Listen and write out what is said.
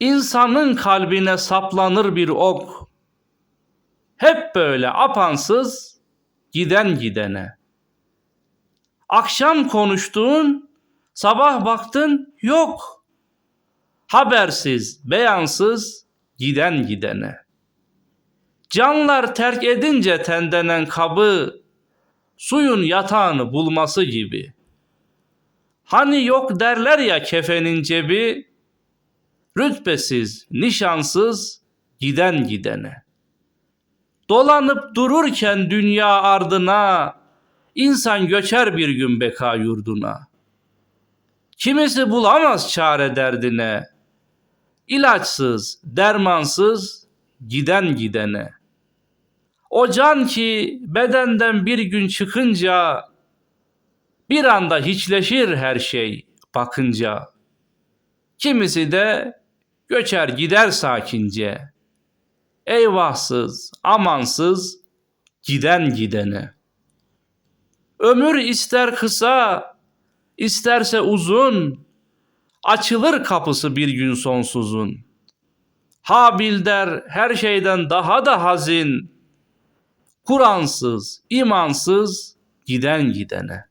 insanın kalbine saplanır bir ok. Hep böyle apansız giden gidene. Akşam konuştuğun, sabah baktın yok. Habersiz, beyansız giden gidene. Canlar terk edince tendenen kabı, suyun yatağını bulması gibi. Hani yok derler ya kefenin cebi, rütbesiz, nişansız giden gidene. Dolanıp dururken dünya ardına, insan göçer bir gün beka yurduna. Kimisi bulamaz çare derdine, ilaçsız, dermansız giden gidene. O can ki bedenden bir gün çıkınca, bir anda hiçleşir her şey bakınca. Kimisi de göçer gider sakince. Eyvahsız, amansız giden gidene. Ömür ister kısa, isterse uzun, açılır kapısı bir gün sonsuzun. Habil der her şeyden daha da hazin, Kur'ansız, imansız giden gidene.